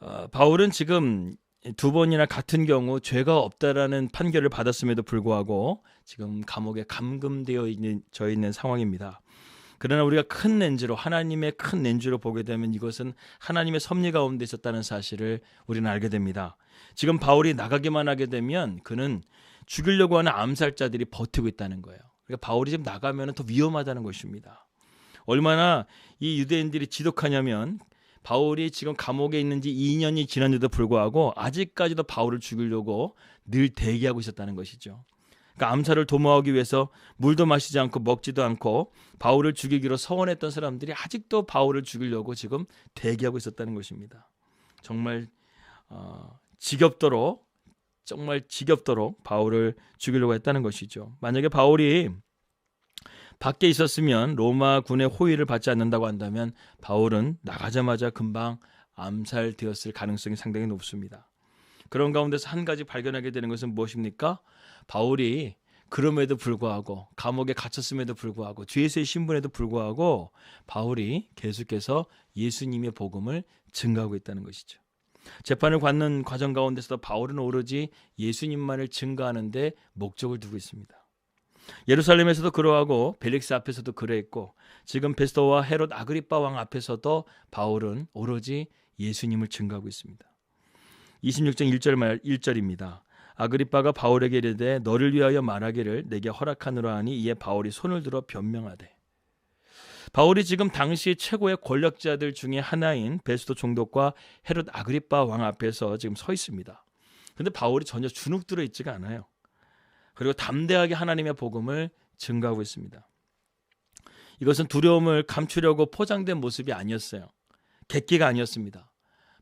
어, 바울은 지금 두 번이나 같은 경우 죄가 없다라는 판결을 받았음에도 불구하고 지금 감옥에 감금되어 있는 저 있는 상황입니다. 그러나 우리가 큰 렌즈로 하나님의 큰 렌즈로 보게 되면 이것은 하나님의 섭리 가운데 있었다는 사실을 우리는 알게 됩니다. 지금 바울이 나가기만 하게 되면 그는 죽이려고 하는 암살자들이 버티고 있다는 거예요. 그러니까 바울이 지금 나가면 더 위험하다는 것입니다. 얼마나 이 유대인들이 지독하냐면 바울이 지금 감옥에 있는 지 2년이 지났는데도 불구하고 아직까지도 바울을 죽이려고 늘 대기하고 있었다는 것이죠. 그러니까 암살을 도모하기 위해서 물도 마시지 않고 먹지도 않고 바울을 죽이기로 서원했던 사람들이 아직도 바울을 죽이려고 지금 대기하고 있었다는 것입니다. 정말 어, 지겹도록 정말 지겹도록 바울을 죽이려고 했다는 것이죠. 만약에 바울이 밖에 있었으면 로마 군의 호의를 받지 않는다고 한다면 바울은 나가자마자 금방 암살되었을 가능성이 상당히 높습니다. 그런 가운데서 한 가지 발견하게 되는 것은 무엇입니까? 바울이 그럼에도 불구하고 감옥에 갇혔음에도 불구하고 죄수의 신분에도 불구하고 바울이 계속해서 예수님의 복음을 증가하고 있다는 것이죠. 재판을 받는 과정 가운데서도 바울은 오로지 예수님만을 증거하는데 목적을 두고 있습니다. 예루살렘에서도 그러하고 벨릭스 앞에서도 그러했고 지금 베스토와 헤롯 아그리파 왕 앞에서도 바울은 오로지 예수님을 증거하고 있습니다. 26장 1절 말 1절입니다. 아그리파가 바울에게 이르되 너를 위하여 말하기를 내게 허락하노라 하니 이에 바울이 손을 들어 변명하되 바울이 지금 당시 최고의 권력자들 중에 하나인 베스도 총독과 헤롯 아그리파 왕 앞에서 지금 서 있습니다. 근데 바울이 전혀 주눅 들어 있지가 않아요. 그리고 담대하게 하나님의 복음을 증가하고 있습니다. 이것은 두려움을 감추려고 포장된 모습이 아니었어요. 객기가 아니었습니다.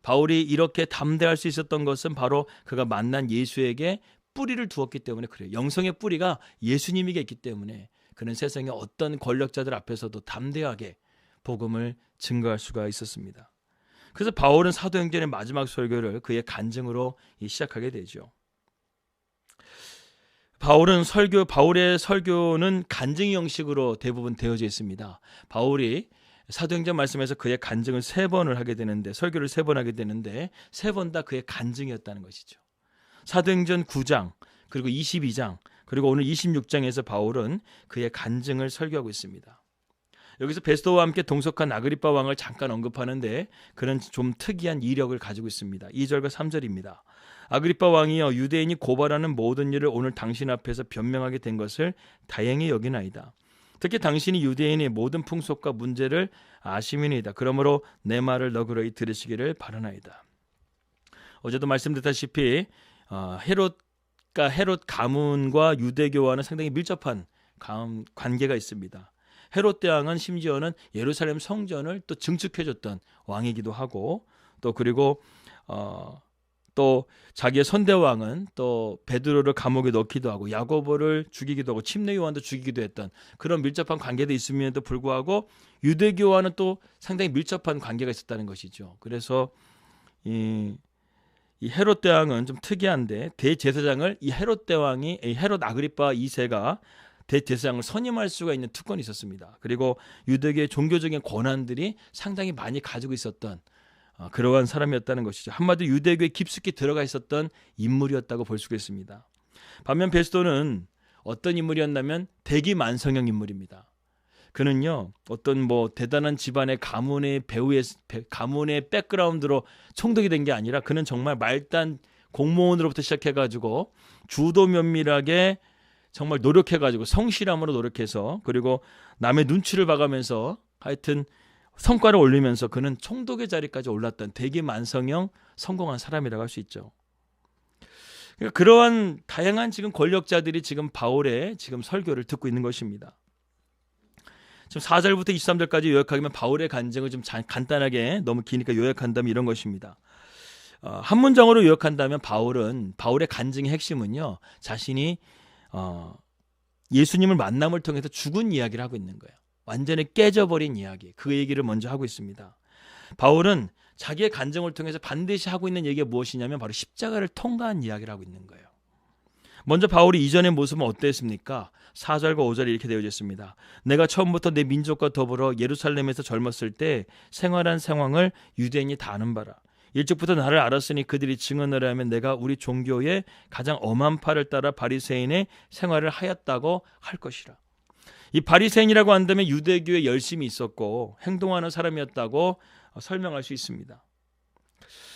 바울이 이렇게 담대할 수 있었던 것은 바로 그가 만난 예수에게 뿌리를 두었기 때문에 그래요. 영성의 뿌리가 예수님에게 있기 때문에 그는 세상의 어떤 권력자들 앞에서도 담대하게 복음을 증거할 수가 있었습니다. 그래서 바울은 사도행전의 마지막 설교를 그의 간증으로 시작하게 되죠. 바울은 설교 바울의 설교는 간증 형식으로 대부분 되어져 있습니다. 바울이 사도행전 말씀에서 그의 간증을 세 번을 하게 되는데 설교를 세 번 하게 되는데 세 번 다 그의 간증이었다는 것이죠. 사도행전 9장 그리고 22장 그리고 오늘 26장에서 바울은 그의 간증을 설교하고 있습니다. 여기서 베스도와 함께 동석한 아그리파 왕을 잠깐 언급하는데 그는 좀 특이한 이력을 가지고 있습니다. 2절과 3절입니다. 아그리파 왕이여 유대인이 고발하는 모든 일을 오늘 당신 앞에서 변명하게 된 것을 다행히 여기나이다. 특히 당신이 유대인의 모든 풍속과 문제를 아시민이다. 그러므로 내 말을 너그러이 들으시기를 바라나이다. 어제도 말씀드렸다시피 어, 헤롯과 헤롯 가문과 유대교와는 상당히 밀접한 관계가 있습니다. 헤롯 대왕은 심지어는 예루살렘 성전을 또 증축해줬던 왕이기도 하고 또 그리고 어, 또 자기의 선대왕은 또 베드로를 감옥에 넣기도 하고 야고보를 죽이기도 하고 침례 요한도 죽이기도 했던 그런 밀접한 관계도 있음에도 불구하고 유대교와는 또 상당히 밀접한 관계가 있었다는 것이죠. 그래서 이, 이 헤롯 대왕은 좀 특이한데 대제사장을 이 헤롯 대왕이 헤롯 아그리파 2세가 대제사장을 선임할 수가 있는 특권이 있었습니다. 그리고 유대교의 종교적인 권한들이 상당히 많이 가지고 있었던 어, 그러한 사람이었다는 것이죠. 한마디로 유대교에 깊숙이 들어가 있었던 인물이었다고 볼 수가 있습니다. 반면 베스도는 어떤 인물이었냐면 대기만성형 인물입니다. 그는요 어떤 뭐 대단한 집안의 가문의 배우의 가문의 백그라운드로 총독이 된 게 아니라 그는 정말 말단 공무원으로부터 시작해가지고 주도 면밀하게 정말 노력해가지고 성실함으로 노력해서 그리고 남의 눈치를 봐가면서 하여튼 성과를 올리면서 그는 총독의 자리까지 올랐던 대기 만성형 성공한 사람이라고 할 수 있죠. 그러니까 그러한 다양한 지금 권력자들이 지금 바울의 지금 설교를 듣고 있는 것입니다. 지금 4절부터 23절까지 요약하면 바울의 간증을 좀 간단하게 너무 기니까 요약한다면 이런 것입니다. 어, 한 문장으로 요약한다면 바울은 바울의 간증의 핵심은요 자신이 어, 예수님을 만남을 통해서 죽은 이야기를 하고 있는 거예요. 완전히 깨져버린 이야기. 그 얘기를 먼저 하고 있습니다. 바울은 자기의 간증을 통해서 반드시 하고 있는 얘기가 무엇이냐면 바로 십자가를 통과한 이야기를 하고 있는 거예요. 먼저 바울이 이전의 모습은 어땠습니까? 4절과 5절에 이렇게 되어 있습니다. 내가 처음부터 내 민족과 더불어 예루살렘에서 젊었을 때 생활한 상황을 유대인이 다 아는 바라. 일찍부터 나를 알았으니 그들이 증언을 하면 내가 우리 종교의 가장 엄한 팔을 따라 바리새인의 생활을 하였다고 할 것이라. 이 바리새인이라고 한다면 유대교에 열심히 있었고 행동하는 사람이었다고 설명할 수 있습니다.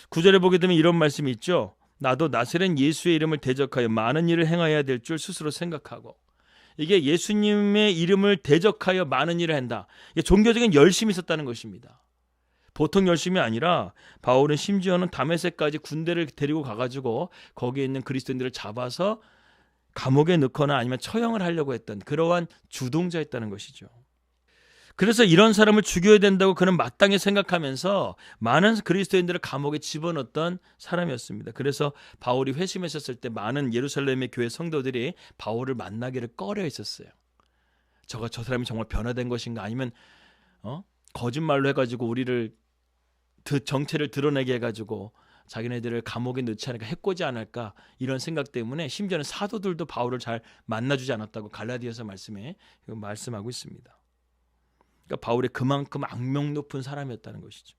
구절에 보게 되면 이런 말씀이 있죠. 나도 나세렛 예수의 이름을 대적하여 많은 일을 행하여야 될 줄 스스로 생각하고 이게 예수님의 이름을 대적하여 많은 일을 한다. 이게 종교적인 열심이 있었다는 것입니다. 보통 열심이 아니라 바울은 심지어는 다메섹까지 군대를 데리고 가가지고 거기에 있는 그리스도인들을 잡아서 감옥에 넣거나 아니면 처형을 하려고 했던 그러한 주동자였다는 것이죠. 그래서 이런 사람을 죽여야 된다고 그는 마땅히 생각하면서 많은 그리스도인들을 감옥에 집어넣었던 사람이었습니다. 그래서 바울이 회심했었을 때 많은 예루살렘의 교회 성도들이 바울을 만나기를 꺼려 했었어요. 저가 저 사람이 정말 변화된 것인가 아니면 어? 거짓말로 해가지고 우리를 그 정체를 드러내게 해가지고 자기네들을 감옥에 넣지 않을까 해코지 않을까 이런 생각 때문에 심지어는 사도들도 바울을 잘 만나주지 않았다고 갈라디아서 말씀에 말씀하고 있습니다. 그러니까 바울이 그만큼 악명 높은 사람이었다는 것이죠.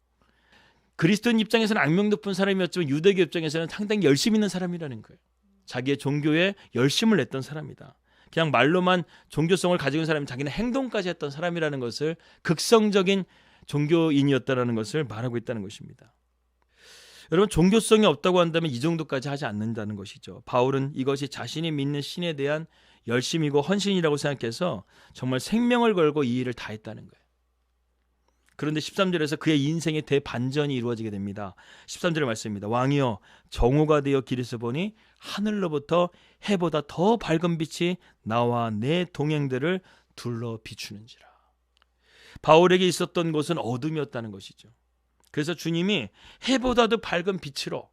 그리스도인 입장에서는 악명 높은 사람이었지만 유대교 입장에서는 상당히 열심 있는 사람이라는 거예요. 자기의 종교에 열심을 냈던 사람이다. 그냥 말로만 종교성을 가지고 있는 사람이 자기는 행동까지 했던 사람이라는 것을 극성적인 종교인이었다라는 것을 말하고 있다는 것입니다. 여러분 종교성이 없다고 한다면 이 정도까지 하지 않는다는 것이죠. 바울은 이것이 자신이 믿는 신에 대한 열심이고 헌신이라고 생각해서 정말 생명을 걸고 이 일을 다 했다는 거예요. 그런데 13절에서 그의 인생의 대반전이 이루어지게 됩니다. 13절의 말씀입니다. 왕이여 정오가 되어 길에서 보니 하늘로부터 해보다 더 밝은 빛이 나와 내 동행들을 둘러 비추는지라. 바울에게 있었던 곳은 어둠이었다는 것이죠. 그래서 주님이 해보다도 밝은 빛으로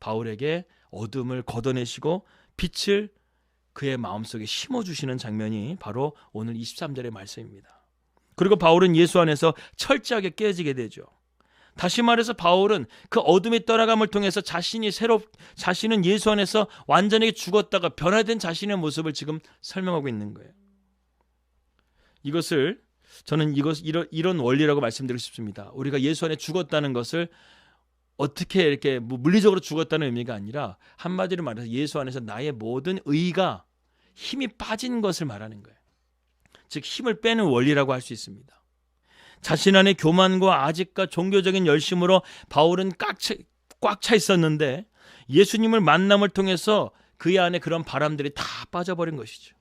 바울에게 어둠을 걷어내시고 빛을 그의 마음속에 심어주시는 장면이 바로 오늘 23절의 말씀입니다. 그리고 바울은 예수 안에서 철저하게 깨지게 되죠. 다시 말해서 바울은 그 어둠의 떠나감을 통해서 자신이 새로 자신은 예수 안에서 완전히 죽었다가 변화된 자신의 모습을 지금 설명하고 있는 거예요. 이것을 저는 이것 이런 이런 원리라고 말씀드리고 싶습니다. 우리가 예수 안에 죽었다는 것을 어떻게 이렇게 뭐 물리적으로 죽었다는 의미가 아니라 한마디로 말해서 예수 안에서 나의 모든 의가 힘이 빠진 것을 말하는 거예요. 즉 힘을 빼는 원리라고 할 수 있습니다. 자신 안에 교만과 아직과 종교적인 열심으로 바울은 꽉 차 있었는데 예수님을 만남을 통해서 그의 안에 그런 바람들이 다 빠져버린 것이죠.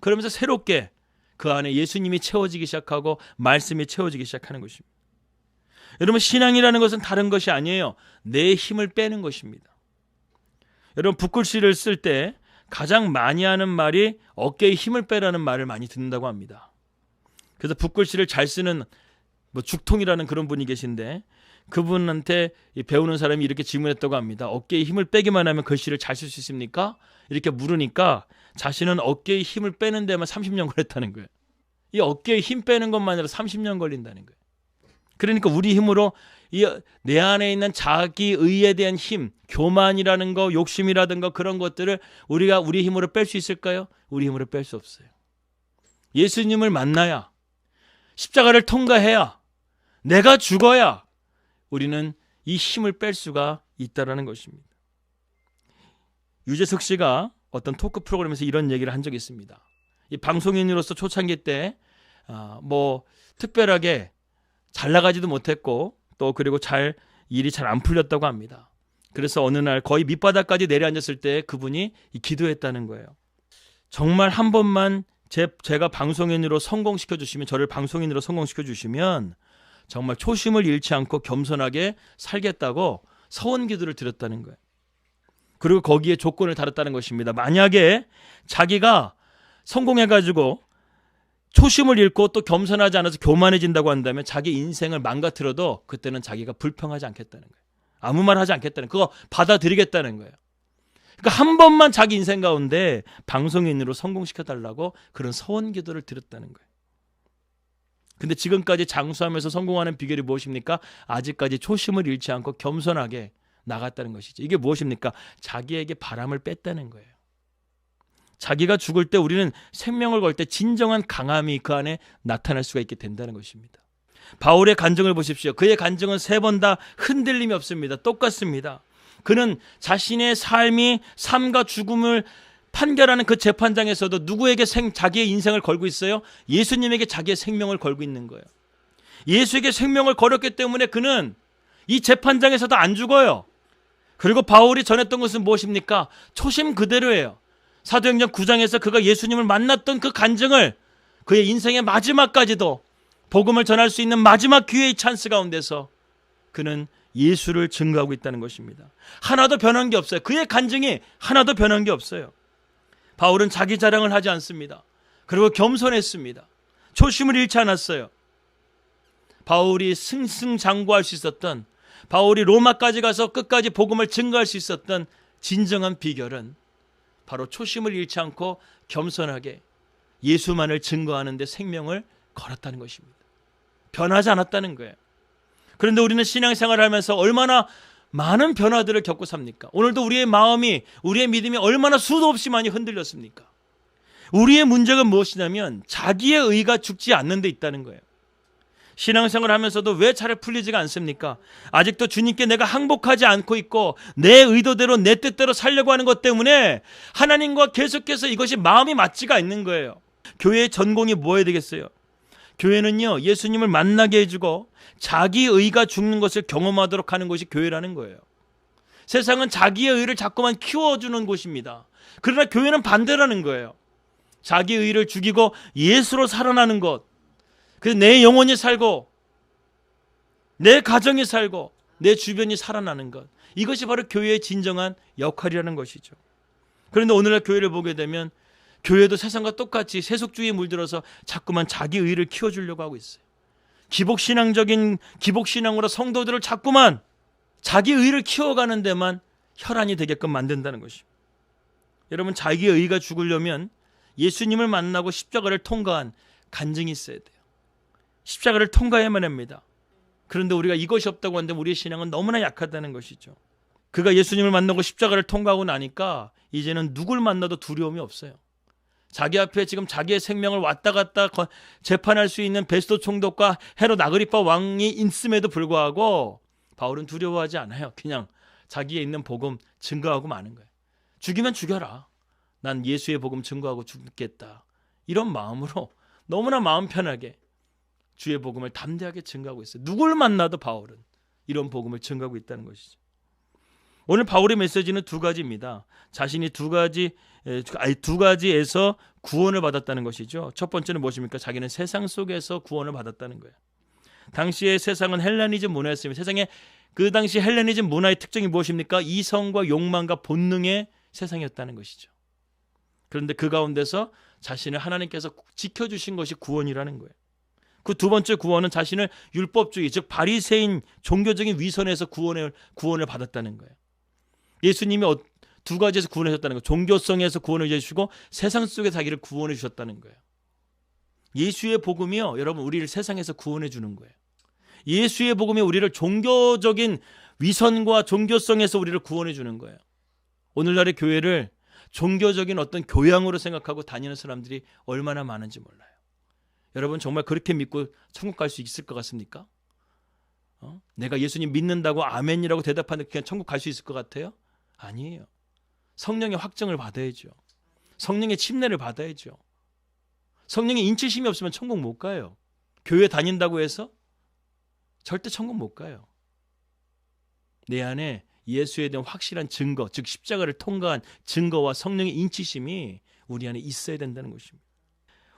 그러면서 새롭게 그 안에 예수님이 채워지기 시작하고 말씀이 채워지기 시작하는 것입니다. 여러분 신앙이라는 것은 다른 것이 아니에요. 내 힘을 빼는 것입니다. 여러분 붓글씨를 쓸 때 가장 많이 하는 말이 어깨에 힘을 빼라는 말을 많이 듣는다고 합니다. 그래서 붓글씨를 잘 쓰는 뭐 죽통이라는 그런 분이 계신데 그분한테 배우는 사람이 이렇게 질문했다고 합니다. 어깨에 힘을 빼기만 하면 글씨를 잘 쓸 수 있습니까? 이렇게 물으니까 자신은 어깨에 힘을 빼는 데만 30년 걸렸다는 거예요. 이 어깨에 힘 빼는 것만으로 30년 걸린다는 거예요. 그러니까 우리 힘으로 이 내 안에 있는 자기 의에 대한 힘, 교만이라는 거, 욕심이라든가 그런 것들을 우리가 우리 힘으로 뺄 수 있을까요? 우리 힘으로 뺄 수 없어요. 예수님을 만나야 십자가를 통과해야 내가 죽어야 우리는 이 힘을 뺄 수가 있다라는 것입니다. 유재석 씨가 어떤 토크 프로그램에서 이런 얘기를 한 적이 있습니다. 이 방송인으로서 초창기 때뭐 아, 특별하게 잘 나가지도 못했고 또 그리고 잘 일이 잘 안 풀렸다고 합니다. 그래서 어느 날 거의 밑바닥까지 내려앉았을 때 그분이 기도했다는 거예요. 정말 한 번만 제, 제가 방송인으로 성공시켜 주시면 저를 방송인으로 성공시켜 주시면 정말 초심을 잃지 않고 겸손하게 살겠다고 서원 기도를 드렸다는 거예요. 그리고 거기에 조건을 달았다는 것입니다. 만약에 자기가 성공해가지고 초심을 잃고 또 겸손하지 않아서 교만해진다고 한다면 자기 인생을 망가뜨려도 그때는 자기가 불평하지 않겠다는 거예요. 아무 말 하지 않겠다는 그거 받아들이겠다는 거예요. 그러니까 한 번만 자기 인생 가운데 방송인으로 성공시켜 달라고 그런 서원 기도를 드렸다는 거예요. 근데 지금까지 장수하면서 성공하는 비결이 무엇입니까? 아직까지 초심을 잃지 않고 겸손하게 나갔다는 것이죠. 이게 무엇입니까? 자기에게 바람을 뺐다는 거예요. 자기가 죽을 때 우리는 생명을 걸 때 진정한 강함이 그 안에 나타날 수가 있게 된다는 것입니다. 바울의 간증을 보십시오. 그의 간증은 세 번 다 흔들림이 없습니다. 똑같습니다. 그는 자신의 삶이 삶과 죽음을 판결하는 그 재판장에서도 누구에게 생, 자기의 인생을 걸고 있어요? 예수님에게 자기의 생명을 걸고 있는 거예요. 예수에게 생명을 걸었기 때문에 그는 이 재판장에서도 안 죽어요. 그리고 바울이 전했던 것은 무엇입니까? 초심 그대로예요. 사도행전 9장에서 그가 예수님을 만났던 그 간증을 그의 인생의 마지막까지도 복음을 전할 수 있는 마지막 기회의 찬스 가운데서 그는 예수를 증거하고 있다는 것입니다. 하나도 변한 게 없어요. 그의 간증이 하나도 변한 게 없어요. 바울은 자기 자랑을 하지 않습니다. 그리고 겸손했습니다. 초심을 잃지 않았어요. 바울이 승승장구할 수 있었던 바울이 로마까지 가서 끝까지 복음을 증거할 수 있었던 진정한 비결은 바로 초심을 잃지 않고 겸손하게 예수만을 증거하는데 생명을 걸었다는 것입니다. 변하지 않았다는 거예요. 그런데 우리는 신앙생활을 하면서 얼마나 많은 변화들을 겪고 삽니까? 오늘도 우리의 마음이, 우리의 믿음이 얼마나 수도 없이 많이 흔들렸습니까? 우리의 문제가 무엇이냐면 자기의 의가 죽지 않는 데 있다는 거예요. 신앙생활 하면서도 왜 잘 풀리지가 않습니까? 아직도 주님께 내가 항복하지 않고 있고 내 의도대로 내 뜻대로 살려고 하는 것 때문에 하나님과 계속해서 이것이 마음이 맞지가 않는 거예요. 교회의 전공이 뭐어야 되겠어요? 교회는요, 예수님을 만나게 해주고 자기 의가 죽는 것을 경험하도록 하는 것이 교회라는 거예요. 세상은 자기의 의를 자꾸만 키워주는 곳입니다. 그러나 교회는 반대라는 거예요. 자기 의를 죽이고 예수로 살아나는 것. 그래서 내 영혼이 살고 내 가정이 살고 내 주변이 살아나는 것. 이것이 바로 교회의 진정한 역할이라는 것이죠. 그런데 오늘날 교회를 보게 되면 교회도 세상과 똑같이 세속주의에 물들어서 자꾸만 자기 의를 키워주려고 하고 있어요. 기복신앙적인 기복신앙으로 성도들을 자꾸만 자기 의를 키워가는 데만 혈안이 되게끔 만든다는 것입니다. 여러분 자기의 의가 죽으려면 예수님을 만나고 십자가를 통과한 간증이 있어야 돼요. 십자가를 통과해야만 합니다. 그런데 우리가 이것이 없다고 하는데 우리의 신앙은 너무나 약하다는 것이죠. 그가 예수님을 만나고 십자가를 통과하고 나니까 이제는 누굴 만나도 두려움이 없어요. 자기 앞에 지금 자기의 생명을 왔다 갔다 재판할 수 있는 베스도 총독과 헤롯 아그리파 왕이 있음에도 불구하고 바울은 두려워하지 않아요. 그냥 자기에 있는 복음 증거하고 마는 거예요. 죽이면 죽여라. 난 예수의 복음 증거하고 죽겠다. 이런 마음으로 너무나 마음 편하게 주의 복음을 담대하게 증거하고 있어요. 누굴 만나도 바울은 이런 복음을 증거하고 있다는 것이죠. 오늘 바울의 메시지는 두 가지입니다. 자신이 두 가지 아니 두 가지에서 구원을 받았다는 것이죠. 첫 번째는 무엇입니까? 자기는 세상 속에서 구원을 받았다는 거예요. 당시의 세상은 헬레니즘 문화였습니다. 세상에 그 당시 헬레니즘 문화의 특징이 무엇입니까? 이성과 욕망과 본능의 세상이었다는 것이죠. 그런데 그 가운데서 자신을 하나님께서 지켜주신 것이 구원이라는 거예요. 그 두 번째 구원은 자신을 율법주의, 즉 바리새인 종교적인 위선에서 구원을 구원을 받았다는 거예요. 예수님이 어, 두 가지에서 구원하셨다는 거예요. 종교성에서 구원을 주시고 세상 속에 자기를 구원해 주셨다는 거예요. 예수의 복음이요, 여러분 우리를 세상에서 구원해 주는 거예요. 예수의 복음이 우리를 종교적인 위선과 종교성에서 우리를 구원해 주는 거예요. 오늘날의 교회를 종교적인 어떤 교양으로 생각하고 다니는 사람들이 얼마나 많은지 몰라요. 여러분 정말 그렇게 믿고 천국 갈 수 있을 것 같습니까? 어? 내가 예수님 믿는다고 아멘이라고 대답하는 그냥 천국 갈 수 있을 것 같아요? 아니에요. 성령의 확정을 받아야죠. 성령의 침례를 받아야죠. 성령의 인치심이 없으면 천국 못 가요. 교회 다닌다고 해서 절대 천국 못 가요. 내 안에 예수에 대한 확실한 증거, 즉 십자가를 통과한 증거와 성령의 인치심이 우리 안에 있어야 된다는 것입니다.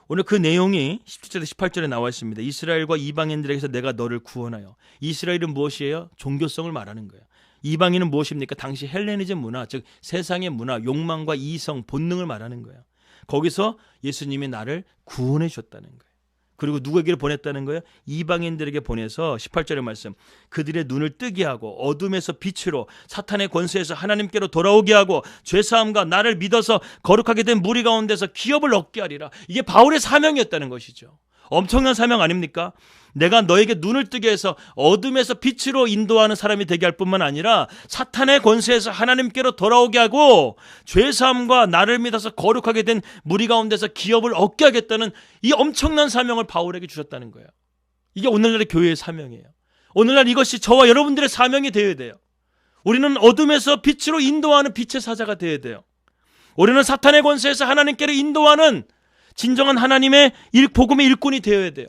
오늘 그 내용이 17절에서 18절에 나와 있습니다. 이스라엘과 이방인들에게서 내가 너를 구원하여. 이스라엘은 무엇이에요? 종교성을 말하는 거예요. 이방인은 무엇입니까? 당시 헬레니즘 문화, 즉 세상의 문화, 욕망과 이성, 본능을 말하는 거예요. 거기서 예수님이 나를 구원해 주셨다는 거예요. 그리고 누구에게 보냈다는 거예요? 이방인들에게 보내서 18절의 말씀. 그들의 눈을 뜨게 하고 어둠에서 빛으로 사탄의 권세에서 하나님께로 돌아오게 하고 죄사함과 나를 믿어서 거룩하게 된 무리 가운데서 기업을 얻게 하리라. 이게 바울의 사명이었다는 것이죠. 엄청난 사명 아닙니까? 내가 너에게 눈을 뜨게 해서 어둠에서 빛으로 인도하는 사람이 되게 할 뿐만 아니라 사탄의 권세에서 하나님께로 돌아오게 하고 죄사함과 나를 믿어서 거룩하게 된 무리 가운데서 기업을 얻게 하겠다는 이 엄청난 사명을 바울에게 주셨다는 거예요. 이게 오늘날의 교회의 사명이에요. 오늘날 이것이 저와 여러분들의 사명이 되어야 돼요. 우리는 어둠에서 빛으로 인도하는 빛의 사자가 되어야 돼요. 우리는 사탄의 권세에서 하나님께로 인도하는 진정한 하나님의 일, 복음의 일꾼이 되어야 돼요.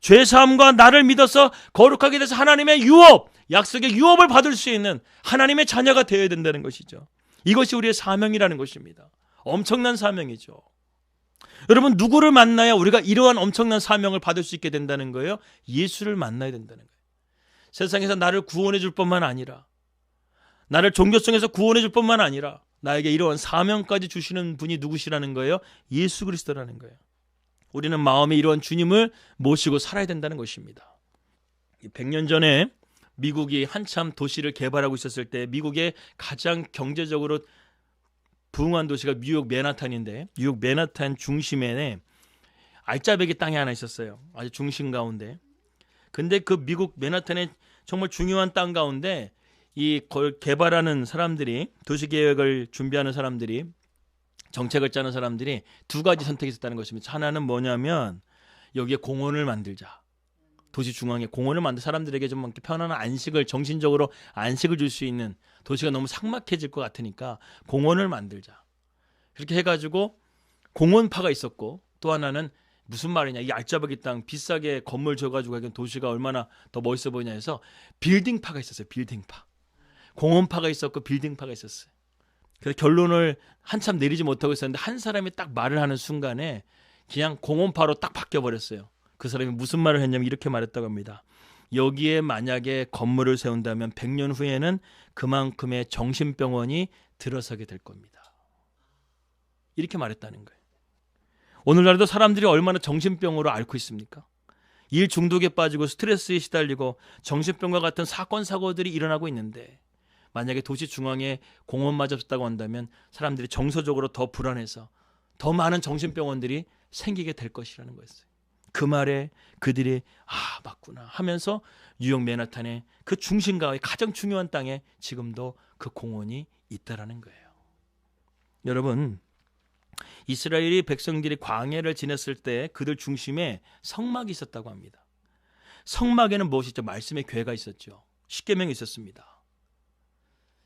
죄 사함과 나를 믿어서 거룩하게 돼서 하나님의 유업, 약속의 유업을 받을 수 있는 하나님의 자녀가 되어야 된다는 것이죠. 이것이 우리의 사명이라는 것입니다. 엄청난 사명이죠. 여러분 누구를 만나야 우리가 이러한 엄청난 사명을 받을 수 있게 된다는 거예요? 예수를 만나야 된다는 거예요. 세상에서 나를 구원해 줄 뿐만 아니라 나를 종교성에서 구원해 줄 뿐만 아니라 나에게 이러한 사명까지 주시는 분이 누구시라는 거예요? 예수 그리스도라는 거예요. 우리는 마음에 이러한 주님을 모시고 살아야 된다는 것입니다. 100년 전에 미국이 한참 도시를 개발하고 있었을 때 미국의 가장 경제적으로 부흥한 도시가 뉴욕 맨하탄인데 뉴욕 맨하탄 중심에 알짜배기 땅이 하나 있었어요. 아주 중심 가운데. 근데 그 미국 맨하탄의 정말 중요한 땅 가운데 이 개발하는 사람들이 도시 계획을 준비하는 사람들이 정책을 짜는 사람들이 두 가지 선택이 있었다는 것입니다. 하나는 뭐냐면 여기에 공원을 만들자. 도시 중앙에 공원을 만들 사람들에게 좀 편안한 안식을 정신적으로 안식을 줄 수 있는 도시가 너무 삭막해질 것 같으니까 공원을 만들자. 그렇게 해가지고 공원파가 있었고 또 하나는 무슨 말이냐 이 알짜배기 땅 비싸게 건물 줘가지고 도시가 얼마나 더 멋있어 보이냐 해서 빌딩파가 있었어요 빌딩파 공원파가 있었고 빌딩파가 있었어요 그래서 결론을 한참 내리지 못하고 있었는데 한 사람이 딱 말을 하는 순간에 그냥 공원파로 딱 바뀌어 버렸어요 그 사람이 무슨 말을 했냐면 이렇게 말했다고 합니다 여기에 만약에 건물을 세운다면 100년 후에는 그만큼의 정신병원이 들어서게 될 겁니다. 이렇게 말했다는 거예요. 오늘날도 사람들이 얼마나 정신병으로 앓고 있습니까? 일 중독에 빠지고 스트레스에 시달리고 정신병과 같은 사건 사고들이 일어나고 있는데 만약에 도시 중앙에 공원마저 없다고 한다면 사람들이 정서적으로 더 불안해서 더 많은 정신병원들이 생기게 될 것이라는 거였어요. 그 말에 그들이 아 맞구나 하면서 뉴욕 맨하탄의 그 중심가의 가장 중요한 땅에 지금도 그 공원이 있다라는 거예요. 여러분 이스라엘이 백성들이 광야를 지냈을 때 그들 중심에 성막이 있었다고 합니다. 성막에는 무엇이 있죠? 말씀의 괴가 있었죠. 십계명이 있었습니다.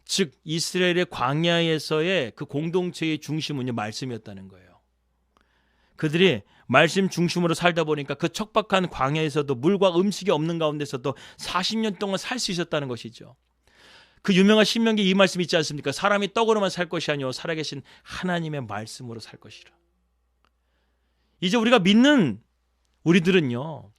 즉 이스라엘의 광야에서의 그 공동체의 중심은요 말씀이었다는 거예요. 그들이 말씀 중심으로 살다 보니까 그 척박한 광야에서도 물과 음식이 없는 가운데서도 40년 동안 살 수 있었다는 것이죠. 그 유명한 신명기 이 말씀 있지 않습니까? 사람이 떡으로만 살 것이 아니요 살아계신 하나님의 말씀으로 살 것이라. 이제 우리가 믿는 우리들은요.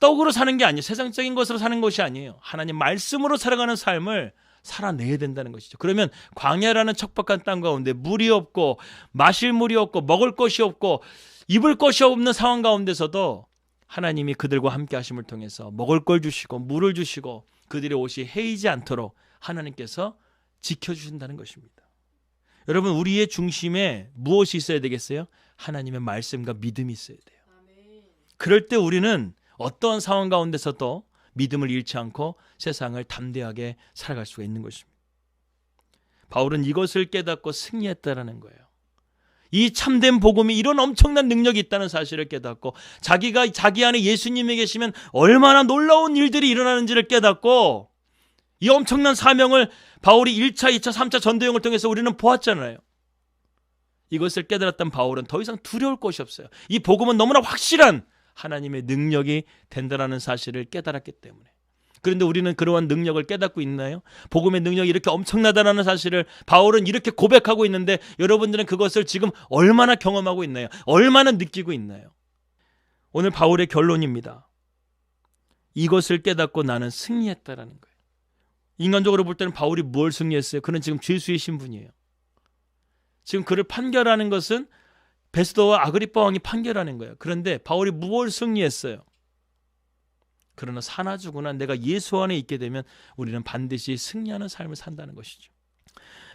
떡으로 사는 게 아니에요. 세상적인 것으로 사는 것이 아니에요. 하나님 말씀으로 살아가는 삶을 살아내야 된다는 것이죠. 그러면 광야라는 척박한 땅 가운데 물이 없고 마실 물이 없고 먹을 것이 없고 입을 것이 없는 상황 가운데서도 하나님이 그들과 함께 하심을 통해서 먹을 걸 주시고 물을 주시고 그들의 옷이 해이지 않도록 하나님께서 지켜 주신다는 것입니다. 여러분, 우리의 중심에 무엇이 있어야 되겠어요? 하나님의 말씀과 믿음이 있어야 돼요. 그럴 때 우리는 어떠한 상황 가운데서도 믿음을 잃지 않고 세상을 담대하게 살아갈 수가 있는 것입니다. 바울은 이것을 깨닫고 승리했다라는 거예요. 이 참된 복음이 이런 엄청난 능력이 있다는 사실을 깨닫고 자기가 자기 안에 예수님이 계시면 얼마나 놀라운 일들이 일어나는지를 깨닫고 이 엄청난 사명을 바울이 1차, 2차, 3차 전도행을 통해서 우리는 보았잖아요. 이것을 깨달았던 바울은 더 이상 두려울 것이 없어요. 이 복음은 너무나 확실한 하나님의 능력이 된다라는 사실을 깨달았기 때문에. 그런데 우리는 그러한 능력을 깨닫고 있나요? 복음의 능력이 이렇게 엄청나다라는 사실을 바울은 이렇게 고백하고 있는데 여러분들은 그것을 지금 얼마나 경험하고 있나요? 얼마나 느끼고 있나요? 오늘 바울의 결론입니다. 이것을 깨닫고 나는 승리했다라는 거예요. 인간적으로 볼 때는 바울이 뭘 승리했어요? 그는 지금 죄수의 신분이에요. 지금 그를 판결하는 것은 베스도와 아그리파 왕이 판결하는 거예요. 그런데 바울이 무엇을 승리했어요? 그러나 사나 죽으나 내가 예수 안에 있게 되면 우리는 반드시 승리하는 삶을 산다는 것이죠.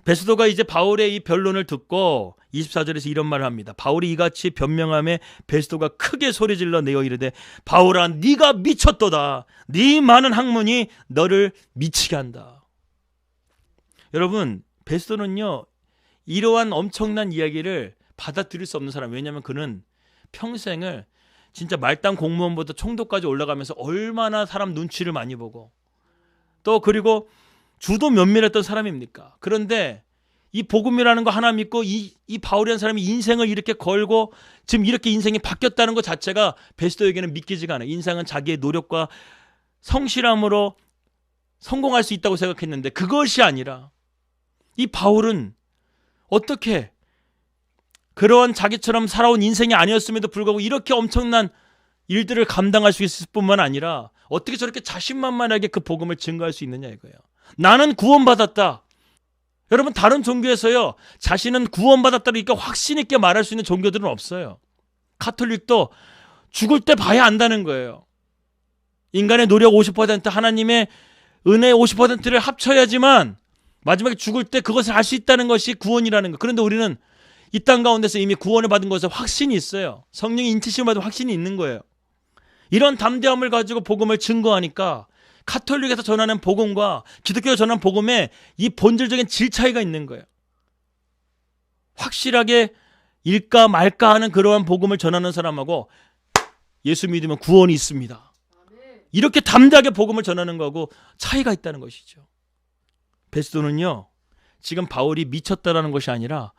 베스도가 이제 바울의 이 변론을 듣고 24절에서 이런 말을 합니다. 바울이 이같이 변명함에 베스도가 크게 소리질러 내어 이르되 바울아 네가 미쳤도다. 네 많은 학문이 너를 미치게 한다. 여러분 베스도는요 이러한 엄청난 이야기를 받아들일 수 없는 사람 왜냐하면 그는 평생을 진짜 말단 공무원부터 총독까지 올라가면서 얼마나 사람 눈치를 많이 보고 또 그리고 주도 면밀했던 사람입니까? 그런데 이 복음이라는 거 하나 믿고 이, 이 바울이라는 사람이 인생을 이렇게 걸고 지금 이렇게 인생이 바뀌었다는 것 자체가 베스도에게는 믿기지가 않아요. 인생은 자기의 노력과 성실함으로 성공할 수 있다고 생각했는데 그것이 아니라 이 바울은 어떻게 그러한 자기처럼 살아온 인생이 아니었음에도 불구하고 이렇게 엄청난 일들을 감당할 수 있을 뿐만 아니라 어떻게 저렇게 자신만만하게 그 복음을 증거할 수 있느냐 이거예요. 나는 구원받았다. 여러분 다른 종교에서요 자신은 구원받았다니까 확신 있게 말할 수 있는 종교들은 없어요. 카톨릭도 죽을 때 봐야 안다는 거예요. 인간의 노력 50% 하나님의 은혜 50%를 합쳐야지만 마지막에 죽을 때 그것을 알 수 있다는 것이 구원이라는 거. 그런데 우리는 이 땅 가운데서 이미 구원을 받은 것에 확신이 있어요. 성령의 인치심을 받은 확신이 있는 거예요. 이런 담대함을 가지고 복음을 증거하니까 카톨릭에서 전하는 복음과 기독교가 전하는 복음에 이 본질적인 질 차이가 있는 거예요. 확실하게 일까 말까 하는 그러한 복음을 전하는 사람하고 예수 믿으면 구원이 있습니다. 이렇게 담대하게 복음을 전하는 거하고 차이가 있다는 것이죠. 베스도는요, 지금 바울이 미쳤다라는 것이 아니라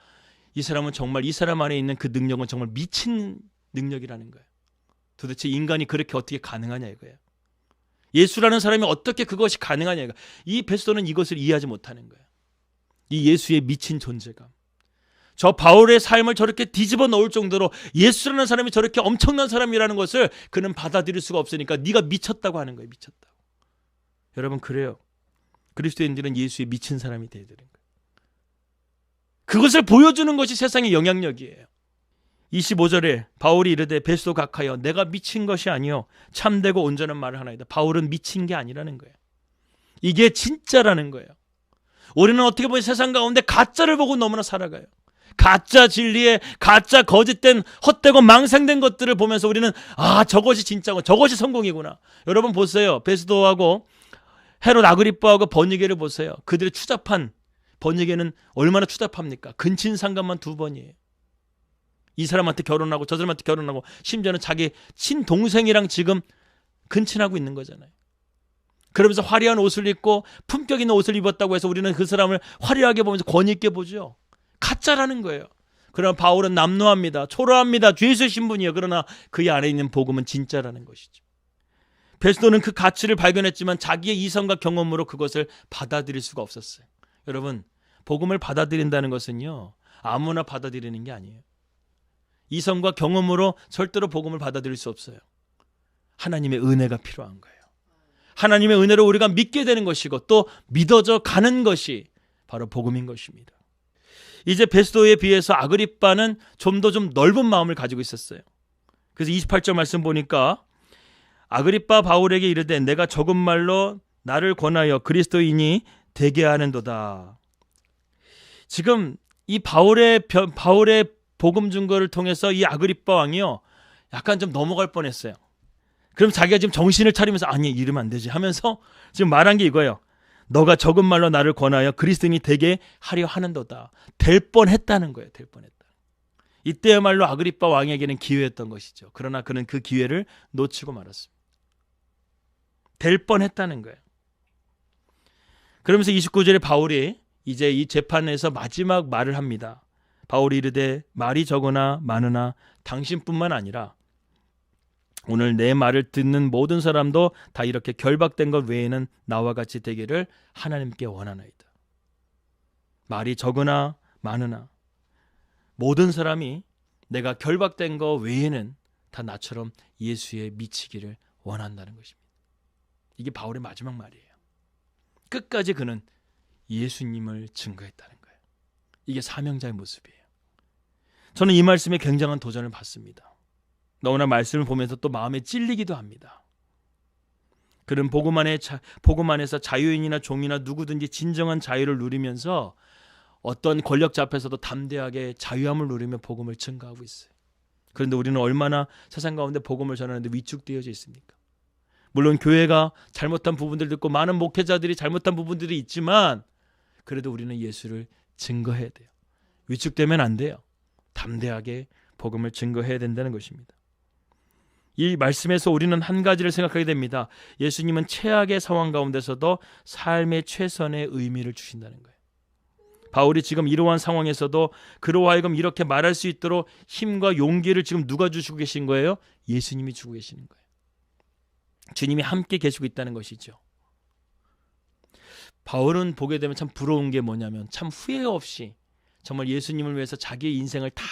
이 사람은 정말 이 사람 안에 있는 그 능력은 정말 미친 능력이라는 거예요. 도대체 인간이 그렇게 어떻게 가능하냐 이거예요. 예수라는 사람이 어떻게 그것이 가능하냐 이거. 이 베스도는 이것을 이해하지 못하는 거예요. 이 예수의 미친 존재감. 저 바울의 삶을 저렇게 뒤집어 놓을 정도로 예수라는 사람이 저렇게 엄청난 사람이라는 것을 그는 받아들일 수가 없으니까 네가 미쳤다고 하는 거예요. 미쳤다. 여러분 그래요. 그리스도인들은 예수의 미친 사람이 되야 되는 거예요. 그것을 보여주는 것이 세상의 영향력이에요. 25절에 바울이 이르되 베스도 각하여 내가 미친 것이 아니요 참되고 온전한 말을 하나이다. 바울은 미친 게 아니라는 거예요. 이게 진짜라는 거예요. 우리는 어떻게 보면 세상 가운데 가짜를 보고 너무나 살아가요. 가짜 진리에 가짜 거짓된 헛되고 망상된 것들을 보면서 우리는 아 저것이 진짜고 저것이 성공이구나. 여러분 보세요. 베스도하고 헤롯 아그리빠하고 번니게를 보세요. 그들의 추잡한 번니게는 얼마나 추잡합니까? 근친 상간만 두 번이에요. 이 사람한테 결혼하고 저 사람한테 결혼하고 심지어는 자기 친동생이랑 지금 근친하고 있는 거잖아요. 그러면서 화려한 옷을 입고 품격 있는 옷을 입었다고 해서 우리는 그 사람을 화려하게 보면서 권위 있게 보죠. 가짜라는 거예요. 그러나 바울은 남노합니다. 초라합니다. 죄수 신분이에요. 그러나 그의 안에 있는 복음은 진짜라는 것이죠. 베스도는 그 가치를 발견했지만 자기의 이성과 경험으로 그것을 받아들일 수가 없었어요. 여러분, 복음을 받아들인다는 것은요. 아무나 받아들이는 게 아니에요. 이성과 경험으로 절대로 복음을 받아들일 수 없어요. 하나님의 은혜가 필요한 거예요. 하나님의 은혜로 우리가 믿게 되는 것이고 또 믿어져 가는 것이 바로 복음인 것입니다. 이제 베스도에 비해서 아그리빠는 좀 더좀 넓은 마음을 가지고 있었어요. 그래서 28절 말씀 보니까 아그리빠 바울에게 이르되 내가 적은 말로 나를 권하여 그리스도인이 되게 하는도다. 지금 이 바울의 바울의 복음 증거를 통해서 이 아그리빠 왕이요 약간 좀 넘어갈 뻔했어요. 그럼 자기가 지금 정신을 차리면서 아니 이러면 안 되지 하면서 지금 말한 게 이거예요. 너가 적은 말로 나를 권하여 그리스도인이 되게 하려 하는도다. 될 뻔했다는 거예요. 될 뻔했다. 이때야말로 아그리빠 왕에게는 기회였던 것이죠. 그러나 그는 그 기회를 놓치고 말았습니다. 될 뻔했다는 거예요. 그러면서 29절에 바울이 이제 이 재판에서 마지막 말을 합니다. 바울이 이르되 말이 적으나 많으나 당신뿐만 아니라 오늘 내 말을 듣는 모든 사람도 다 이렇게 결박된 것 외에는 나와 같이 되기를 하나님께 원하나이다. 말이 적으나 많으나 모든 사람이 내가 결박된 것 외에는 다 나처럼 예수에 미치기를 원한다는 것입니다. 이게 바울의 마지막 말이에요. 끝까지 그는 예수님을 증거했다는 거예요. 이게 사명자의 모습이에요. 저는 이 말씀에 굉장한 도전을 받습니다. 너무나 말씀을 보면서 또 마음에 찔리기도 합니다. 그는 복음 안에 복음 안에서 자유인이나 종이나 누구든지 진정한 자유를 누리면서 어떤 권력자 앞에서도 담대하게 자유함을 누리며 복음을 증가하고 있어요. 그런데 우리는 얼마나 세상 가운데 복음을 전하는데 위축되어져 있습니까? 물론 교회가 잘못한 부분들도 있고 많은 목회자들이 잘못한 부분들이 있지만 그래도 우리는 예수를 증거해야 돼요. 위축되면 안 돼요. 담대하게 복음을 증거해야 된다는 것입니다. 이 말씀에서 우리는 한 가지를 생각하게 됩니다. 예수님은 최악의 상황 가운데서도 삶의 최선의 의미를 주신다는 거예요. 바울이 지금 이러한 상황에서도 그로 하여금 이렇게 말할 수 있도록 힘과 용기를 지금 누가 주시고 계신 거예요? 예수님이 주고 계시는 거예요. 주님이 함께 계시고 있다는 것이죠. 바울은 보게 되면 참 부러운 게 뭐냐면 참 후회 없이 정말 예수님을 위해서 자기의 인생을 다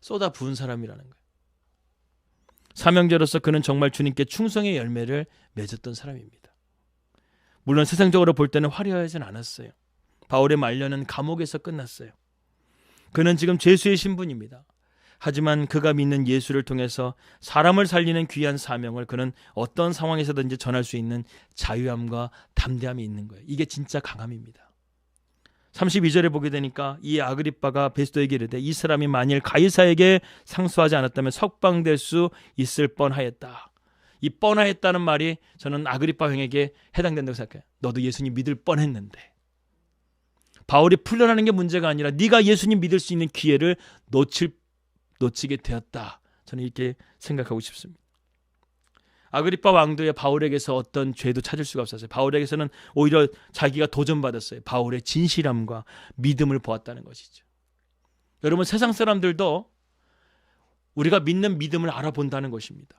쏟아 부은 사람이라는 거예요. 사명자로서 그는 정말 주님께 충성의 열매를 맺었던 사람입니다. 물론 세상적으로 볼 때는 화려하진 않았어요. 바울의 말년은 감옥에서 끝났어요. 그는 지금 죄수의 신분입니다. 하지만 그가 믿는 예수를 통해서 사람을 살리는 귀한 사명을 그는 어떤 상황에서든지 전할 수 있는 자유함과 담대함이 있는 거예요. 이게 진짜 강함입니다. 32절에 보게 되니까 이 아그리빠가 베스도에게 이르되 이 사람이 만일 가이사에게 상수하지 않았다면 석방될 수 있을 뻔하였다. 이 뻔하였다는 말이 저는 아그리빠 형에게 해당된다고 생각해요. 너도 예수님 믿을 뻔했는데. 바울이 풀려나는 게 문제가 아니라 네가 예수님 믿을 수 있는 기회를 놓칠 놓치게 되었다. 저는 이렇게 생각하고 싶습니다. 아그리파 왕도의 바울에게서 어떤 죄도 찾을 수가 없었어요. 바울에게서는 오히려 자기가 도전받았어요. 바울의 진실함과 믿음을 보았다는 것이죠. 여러분 세상 사람들도 우리가 믿는 믿음을 알아본다는 것입니다.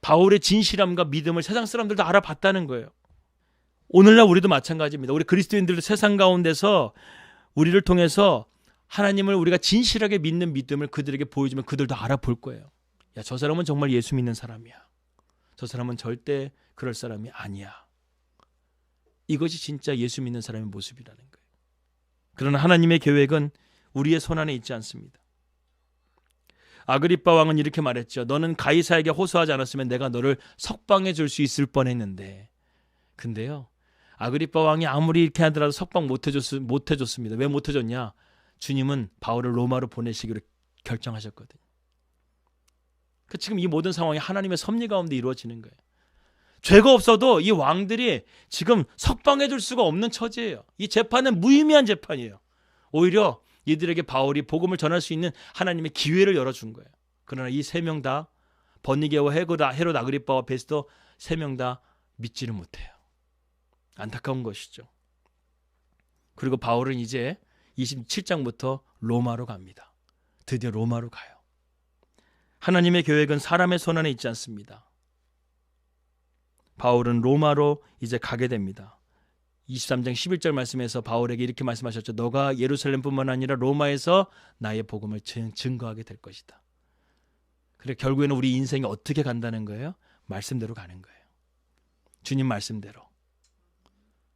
바울의 진실함과 믿음을 세상 사람들도 알아봤다는 거예요. 오늘날 우리도 마찬가지입니다. 우리 그리스도인들도 세상 가운데서 우리를 통해서 하나님을 우리가 진실하게 믿는 믿음을 그들에게 보여주면 그들도 알아볼 거예요. 야, 저 사람은 정말 예수 믿는 사람이야. 저 사람은 절대 그럴 사람이 아니야. 이것이 진짜 예수 믿는 사람의 모습이라는 거예요. 그러나 하나님의 계획은 우리의 손 안에 있지 않습니다. 아그리빠 왕은 이렇게 말했죠. 너는 가이사에게 호소하지 않았으면 내가 너를 석방해 줄 수 있을 뻔했는데. 근데요. 아그리빠 왕이 아무리 이렇게 하더라도 석방 못 해줬, 못 해줬습니다. 왜 못 해줬냐? 주님은 바울을 로마로 보내시기로 결정하셨거든요. 그 지금 이 모든 상황이 하나님의 섭리 가운데 이루어지는 거예요. 죄가 없어도 이 왕들이 지금 석방해 줄 수가 없는 처지예요. 이 재판은 무의미한 재판이에요. 오히려 이들에게 바울이 복음을 전할 수 있는 하나님의 기회를 열어준 거예요. 그러나 이 세 명 다 버니게와 헤고다 헤롯 아그리빠와 베스도 세 명 다 믿지를 못해요. 안타까운 것이죠. 그리고 바울은 이제 27장부터 로마로 갑니다. 드디어 로마로 가요. 하나님의 계획은 사람의 손 안에 있지 않습니다. 바울은 로마로 이제 가게 됩니다. 23장 11절 말씀에서 바울에게 이렇게 말씀하셨죠. 너가 예루살렘뿐만 아니라 로마에서 나의 복음을 증거하게 될 것이다. 그래 결국에는 우리 인생이 어떻게 간다는 거예요? 말씀대로 가는 거예요. 주님 말씀대로.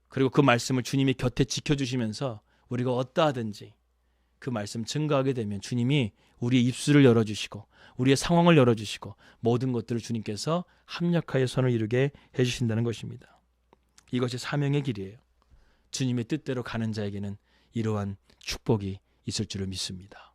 그리고 그 말씀을 주님이 곁에 지켜주시면서 우리가 어떠하든지 그 말씀 증거하게 되면 주님이 우리의 입술을 열어주시고 우리의 상황을 열어주시고 모든 것들을 주님께서 합력하여 선을 이루게 해주신다는 것입니다. 이것이 사명의 길이에요. 주님의 뜻대로 가는 자에게는 이러한 축복이 있을 줄을 믿습니다.